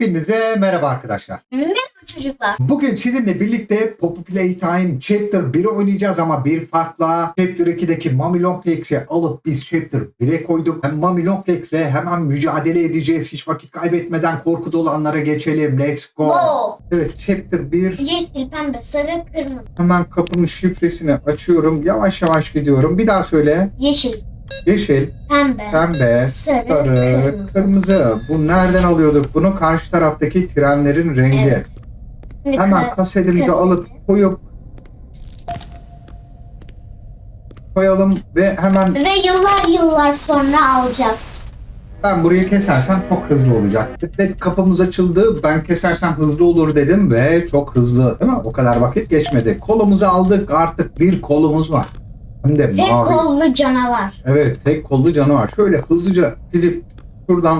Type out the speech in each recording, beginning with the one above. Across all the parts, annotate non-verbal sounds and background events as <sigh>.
Hepinize merhaba arkadaşlar. Merhaba çocuklar. Bugün sizinle birlikte Poppy Playtime Chapter 1'i oynayacağız ama bir farkla Chapter 2'deki Mami Long Legs'i alıp biz Chapter 1'e koyduk. Hem Mami Long Legs'le hemen mücadele edeceğiz. Hiç vakit kaybetmeden korku dolu anlara geçelim. Let's go. Wow. Evet Chapter 1 Yeşil, pembe, sarı, kırmızı. hemen kapının şifresini açıyorum. Yavaş yavaş gidiyorum. Bir daha söyle. Yeşil, Yeşil, pembe, pembe, sarı, sarı, kırmızı. kırmızı. Bu nereden alıyorduk? Bunu karşı taraftaki trenlerin rengi. Evet. Şimdi Hemen kasetimizi kırmızı. alıp koyup koyalım ve hemen Ve yıllar yıllar sonra alacağız. ben burayı kesersem çok hızlı olacak. Ve kapımız açıldı. Ben kesersem hızlı olur dedim ve çok hızlı değil mi? O kadar vakit geçmedi. Kolumuzu aldık. Artık bir kolumuz var. Hem de Tek mavi. kollu canavar. Evet tek kollu canavar. Şöyle hızlıca gidip şuradan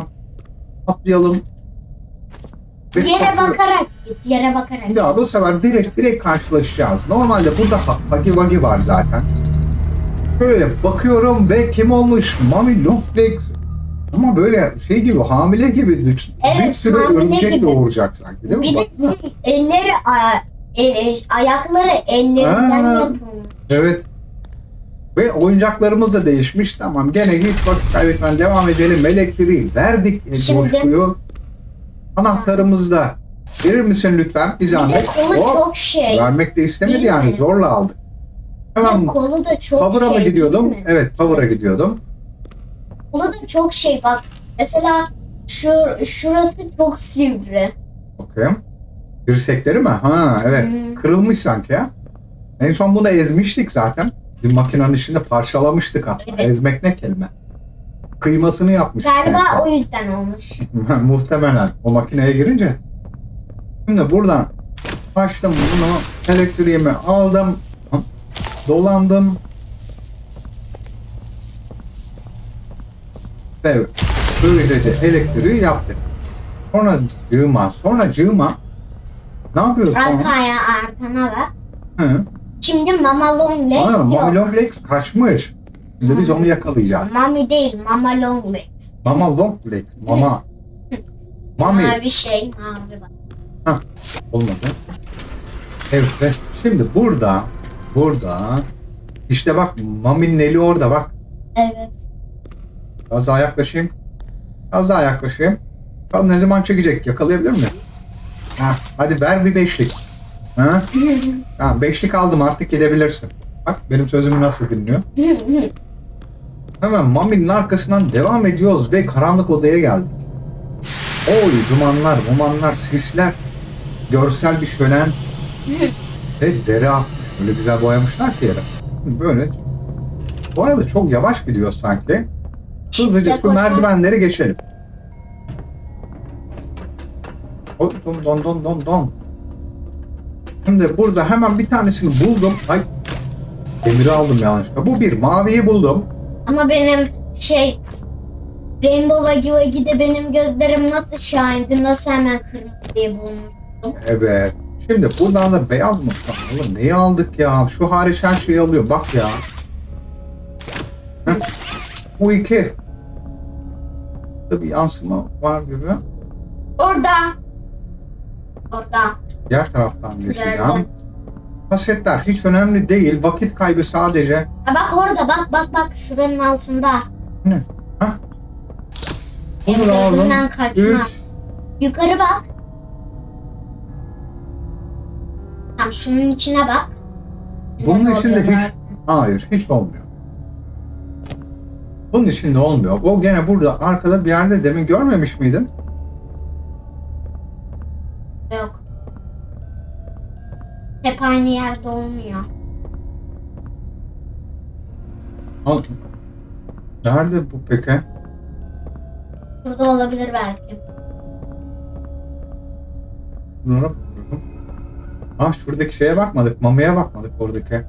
atlayalım. Ve Yere kapı- bakarak git, yere bakarak. Ya bu sefer direkt direkt karşılaşacağız. Normalde burada Hagi Vagi var zaten. Böyle bakıyorum ve kim olmuş? Mami Longlegs. Ama böyle şey gibi hamile gibi bir, bir Evet, sürü hamile örümcek gibi. doğuracak sanki değil mi? Bir de elleri, aya- el- ayakları ellerinden yapılmış. Evet. Ve oyuncaklarımız da değişmiş. Tamam gene hiç vakit kaybetmeden devam edelim. Elektriği verdik e, Şimdi- coşkuyu. Anahtarımızı da verir misin lütfen? Bir zahmet. kolu çok şey. Vermek de istemedi yani mi? zorla aldık. Hemen kolu da çok Power'a şey. mı gidiyordum? Evet, Power'a Evet. gidiyordum. Kolu da çok şey bak. Mesela şu şurası çok sivri. Bakayım. Dirsekleri mi? Ha evet. Hmm. Kırılmış sanki ya. En son bunu ezmiştik zaten. Bir makinenin içinde parçalamıştık hatta. Evet. Ezmek ne kelime? Kıymasını yapmıştık. en Galiba o yüzden olmuş. <laughs> Muhtemelen o makineye girince. Şimdi buradan açtım bunu. Elektriğimi aldım. Dolandım. Ve böylece elektriği yaptık. Sonra cığıma, sonra cığıma ne yapıyoruz sonra? Arkaya arkana bak. Hı. Şimdi Mama Long Legs Aa, yok. Mami Long Legs kaçmış. Şimdi biz onu yakalayacağız. Mami değil, Mama Long Legs. Mama Long Legs, Mama. Mami. Mavi şey, mavi bak. Olmadı. Evet ve şimdi burada burada işte bak Mami'nin eli orada bak. Evet. Az daha yaklaşayım. Az daha yaklaşayım. Tam ne zaman çekecek? Yakalayabilir mi? Ha, hadi ver bir beşlik. Ha? Tamam beşlik aldım artık gidebilirsin. Bak benim sözümü nasıl dinliyor. Hemen Mami'nin arkasından devam ediyoruz ve karanlık odaya geldik. Oy dumanlar, dumanlar, sisler, görsel bir şölen ve dere akmış. Öyle güzel boyamışlar ki yere. Böyle. Bu arada çok yavaş gidiyor sanki. Hızlıca şu merdivenleri geçelim. Hop, Don don don don don. Şimdi burada hemen bir tanesini buldum. Ay demiri aldım yanlışlıkla. Bu bir maviyi buldum. Ama benim şey Rainbow Wagi Wagi'de benim gözlerim nasıl şahindi, nasıl hemen kırmızı diye bulmuş. Evet. Şimdi buradan da beyaz mı? Oğlum neyi aldık ya? Şu hariç her şeyi alıyor. Bak ya. Heh. Bu iki. Burada bir yansıma var gibi. Orada. Orada. Diğer taraftan geçeceğim. Kasetler hiç önemli değil. Vakit kaybı sadece. Ha bak orada bak bak bak şuranın altında. Ne? Ha? Bunu da aldım. kaçmaz. Yukarı bak. Tamam şunun içine bak. Bunun içinde hiç... Hayır, hiç olmuyor. Bunun içinde olmuyor. O gene burada arkada bir yerde demin görmemiş miydin? Yok. Hep aynı yerde olmuyor. Al. Nerede bu peki? Burada olabilir belki. Bunlara bakıyorum. Ah şuradaki şeye bakmadık. Mamaya bakmadık oradaki.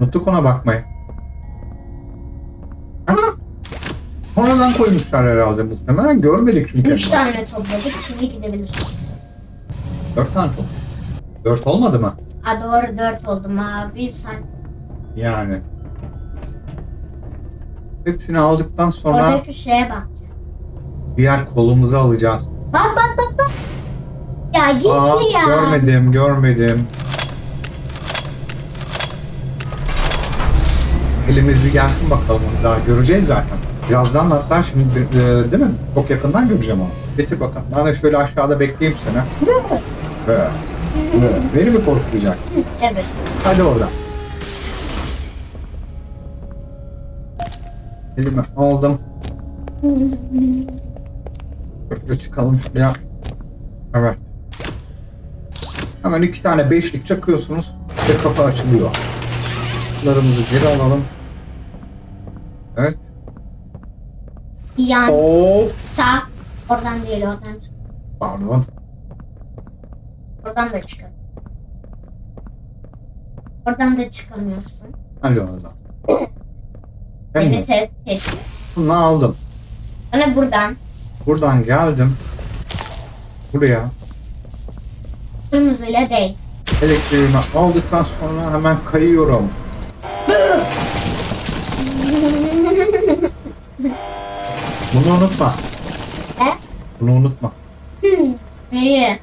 Unuttuk ona bakmayı. Sonradan koymuşlar herhalde muhtemelen. Görmedik çünkü. Üç tane topladık şimdi gidebiliriz. Dört tane top. Dört olmadı mı? Ha doğru dört oldu mavi sen. Yani. Hepsini aldıktan sonra Oradaki şeye bak. diğer kolumuzu alacağız. Bak bak bak bak. ya gitti Aa, ya. görmedim, görmedim. Elimiz bir gelsin bakalım onu daha göreceğiz zaten. Birazdan hatta şimdi e, değil mi? Çok yakından göreceğim onu. Getir bakalım. Ben de şöyle aşağıda bekleyeyim seni. Evet. Evet. Beni mi korkutacak? Evet. Hadi oradan. Elimi aldım. Böyle çıkalım şuraya. Evet. Hemen iki tane beşlik çakıyorsunuz ve kapı açılıyor. Bunlarımızı geri alalım. Evet. Yan. Oo. Sağ. Oradan değil oradan çık. Pardon. Oradan da çıkar. Oradan da çıkamıyorsun. Hadi oradan. Beni Hem test et. bunu aldım. Bana buradan. Buradan geldim. Buraya. Kırmızıyla değil. Elektriğimi aldıktan sonra hemen kayıyorum. <laughs> Bunu unutma. He? Bunu unutma. İyi.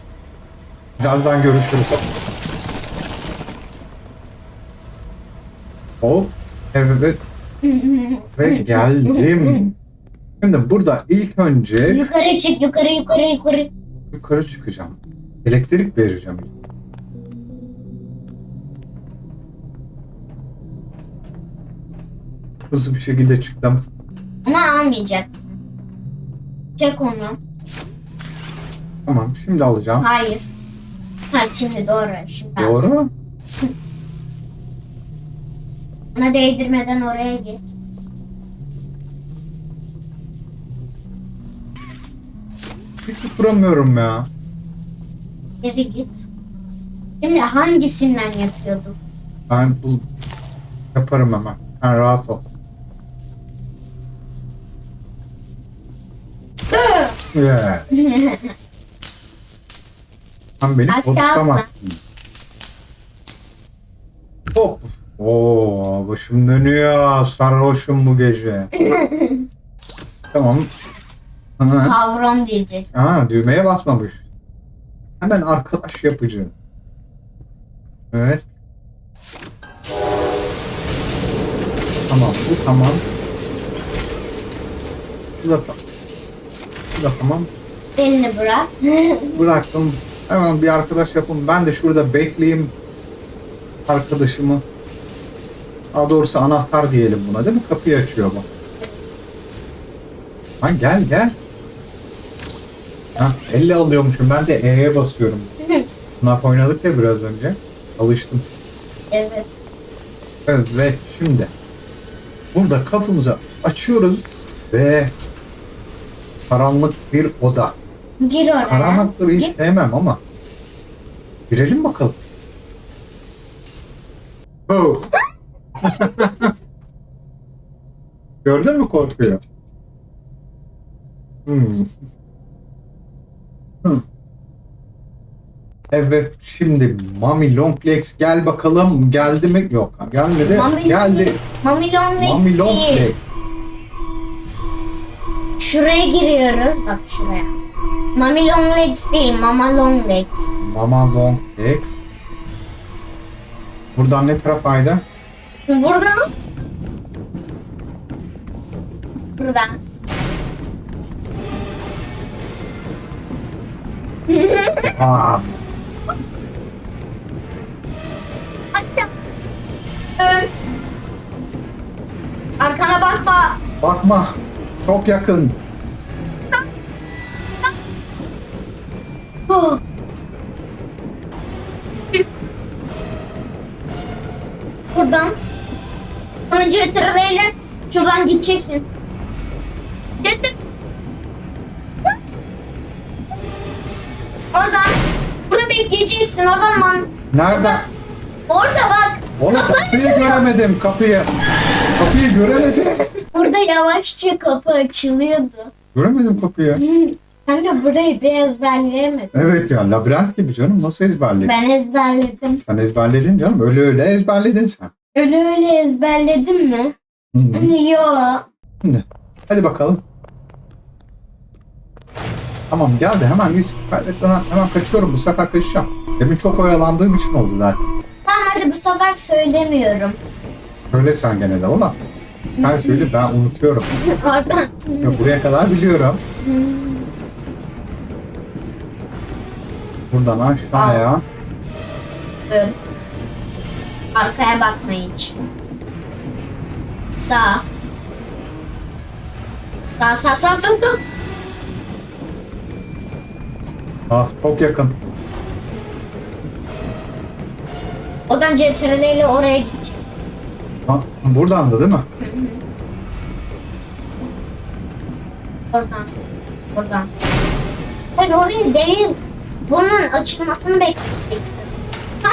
Birazdan görüşürüz. Hop. Evet. Ve <laughs> geldim. Şimdi burada ilk önce yukarı çık yukarı yukarı yukarı. yukarı çıkacağım. Elektrik vereceğim. Hızlı bir şekilde çıktım. Onu almayacaksın. Çek onu. Tamam şimdi alacağım. Hayır. Ha şimdi doğru. Şimdi. Doğru mu? Ona değdirmeden oraya geç. Hiç tutturamıyorum ya. Geri git. Şimdi hangisinden yapıyorduk? Ben bu yaparım hemen. Sen rahat ol. Yeah. <laughs> Sen beni Aşağı korkutamazsın. Hop. Oo, başım dönüyor. Sarhoşum bu gece. <laughs> tamam. Hı. Kavron diyecek. Aa, düğmeye basmamış. Hemen arkadaş yapıcı. Evet. Tamam, bu tamam. Bu da tamam. Bu da tamam. Elini bırak. Bıraktım. Hemen bir arkadaş yapın. Ben de şurada bekleyeyim arkadaşımı. Daha doğrusu anahtar diyelim buna değil mi? Kapıyı açıyor bu. Lan gel gel. Ha, elle alıyormuşum. Ben de E'ye basıyorum. <laughs> Snap oynadık ya biraz önce. Alıştım. evet. Evet ve şimdi burada kapımızı açıyoruz ve karanlık bir oda. Gir oraya. Karanlıkları hiç Gir. sevmem ama girelim bakalım. Oh. <laughs> Gördün mü korkuyor? Hmm. Hmm. Evet şimdi Mami Longlegs gel bakalım geldi mi? Yok gelmedi. Mami- geldi. Mami long legs Mami değil. Longlegs. Şuraya giriyoruz. Bak şuraya. Mami long legs değil. Mama long legs. Mama Longlegs. Buradan ne tarafaydı? Buradan. Buradan. Aa, Açtım. Ön. Arkana bakma. bakma. Çok yakın. Oh. Buradan. Önce tırlayla şuradan gideceksin. Gittim. Oradan. Burada bekleyeceksin. Oradan man. Nerede? Orada bak. Oğlum Kapı kapıyı açılıyor. göremedim kapıyı. Kapıyı göremedim. Burada yavaşça kapı açılıyordu. Göremedim kapıyı. Sen de burayı bir ezberleyemedin. Evet ya labirent gibi canım nasıl ezberledin? Ben ezberledim. Sen ezberledin canım öyle öyle ezberledin sen. Öyle öyle ezberledim mi? Hı hı. Yok. Şimdi hadi bakalım. Tamam geldi hemen hiç kaybetmeden hemen kaçıyorum. Bu sefer kaçacağım. Demin çok oyalandığım için oldu zaten. Tamam hadi bu sefer söylemiyorum. Söyle sen gene de ulan. Sen söyle ben unutuyorum. <laughs> Oradan. Buraya kadar biliyorum. Buradan aşağıya. Dur. Arkaya bakmayın hiç. Sağ. Sağ sağ sağ sağ. sağ. Ah çok yakın. Odan CTRL ile oraya gidecek. Ha, buradan da değil mi? Oradan. Oradan. Sen orayı değil. Bunun açılmasını bekleyeceksin. Ha?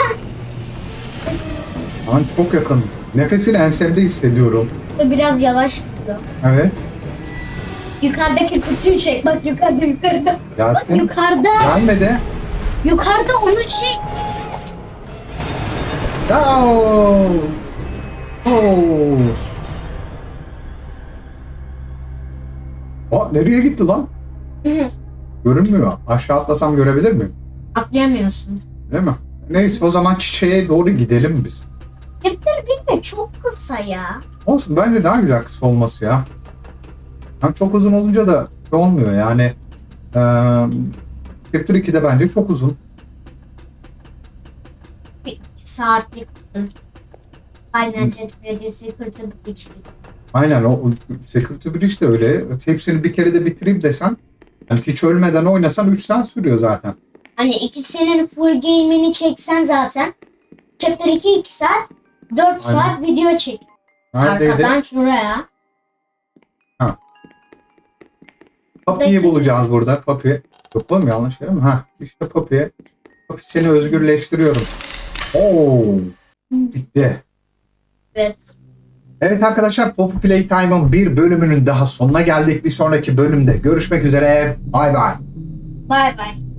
Lan çok yakın. Nefesini ensemde hissediyorum. Biraz yavaş gidiyor. Evet. Yukarıdaki kutuyu çek. Bak yukarıda yukarıda. Bak Gelsin. yukarıda. Gelmedi. Yukarıda onu çek. Oo. Oo. Aa, nereye gitti lan? Görünmüyor. Aşağı atlasam görebilir miyim? Atlayamıyorsun. Değil mi? Neyse o zaman çiçeğe doğru gidelim biz. Chapter 1 de çok kısa ya. Olsun bence daha güzel kısa olması ya. Hem çok uzun olunca da şey olmuyor yani. Eee Chapter 2'de bence çok uzun. Bir iki saatlik. Aynen Chapter 1'de Secret Breach gibi. Aynen o Security Breach de öyle. Hepsini bir kere de bitireyim desen yani hiç ölmeden oynasan 3 saat sürüyor zaten. Hani ikisinin full game'ini çeksen zaten. Chapter 2 2 saat. 4 saat video çek. Neredeydi? Arkadan şuraya. Papi'yi bulacağız burada. Papi. Yok oğlum yanlış yer mi? Ha işte Papi. Papi seni özgürleştiriyorum. Oo. Bitti. Evet. Evet arkadaşlar Poppy Playtime'ın bir bölümünün daha sonuna geldik. Bir sonraki bölümde görüşmek üzere. Bay bay. Bay bay.